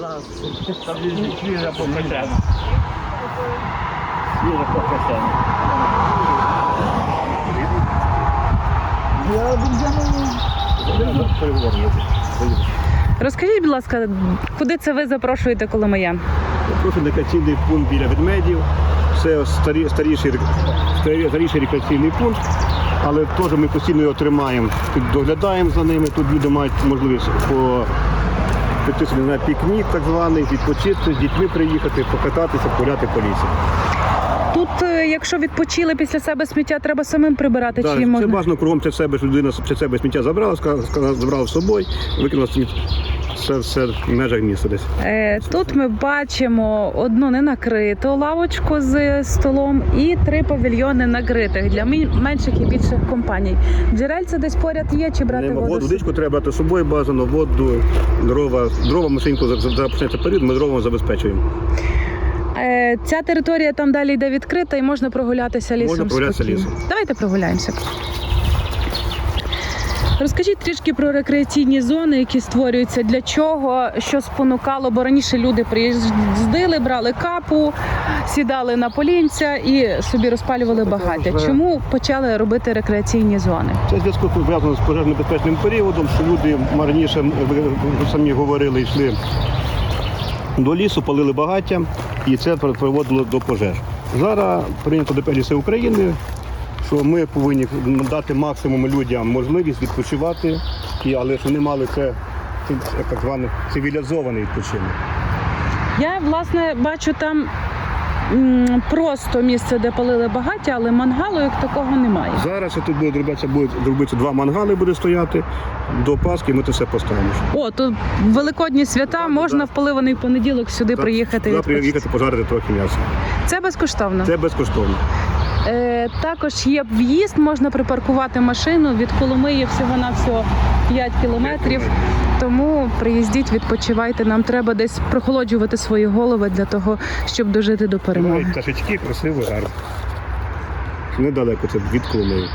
Там свіжа покачана. Свіжа покачана. Я переговорю. Розкажіть, будь ласка, куди це ви запрошуєте Коломиян? Прошу рекреаційний пункт біля ведмедів. Це старі, старіший, старіший рекреаційний пункт, але теж ми постійно його тримаємо, доглядаємо за ними. Тут люди мають можливість по піти собі на пікнік, так званий, відпочити, з дітьми приїхати, покататися, погуляти по лісі. Тут, е, якщо відпочили після себе сміття, треба самим прибирати Так, чи це можна? бажано кругом це себе, що людина це себе сміття забрала, ска- ска- забрала з собою, викинула сміття. Це все в межах міста десь. Е, Тут ми бачимо одну ненакриту лавочку з столом і три павільйони накритих для менших і більших компаній. Джерельце десь поряд є чи брати Нема воду? водичку треба брати з собою бажано, воду, дрова, дрова машинку за- за- за почнеться період, ми дровами забезпечуємо. Е, Ця територія там далі йде відкрита і можна прогулятися лісом. Можна прогулятися лісом. Давайте прогуляємося. Розкажіть трішки про рекреаційні зони, які створюються, для чого, що спонукало, бо раніше люди приїздили, брали капу, сідали на полінця і собі розпалювали багаття. Чому почали робити рекреаційні зони? Це зв'язку пов'язано з пожежнебезпечним періодом, що люди раніше, ви самі говорили, йшли до лісу, палили багаття, і це приводило до пожеж. Зараз прийнято до пеліси України, що ми повинні дати максимум людям можливість відпочивати, але щоб вони мали це, так званий цивілізований відпочинок. Я власне бачу там просто місце, де палили багаття, але мангалу як такого немає. Зараз тут буде робитися, буде робитися два мангали, буде стояти до Пасхи, ми це все поставимо. О, то великодні свята Так, можна так. в поливаний понеділок сюди приїхати. Туди відпочити. приїхати пожарити трохи м'яса. Це безкоштовно. Це безкоштовно. Е, також є в'їзд, можна припаркувати машину від Коломиї всього на всього 5 кілометрів. Тому приїздіть, відпочивайте. Нам треба десь прохолоджувати свої голови для того, щоб дожити до перемоги. Пташечки красиво, гарно. Недалеко це від Коломиї.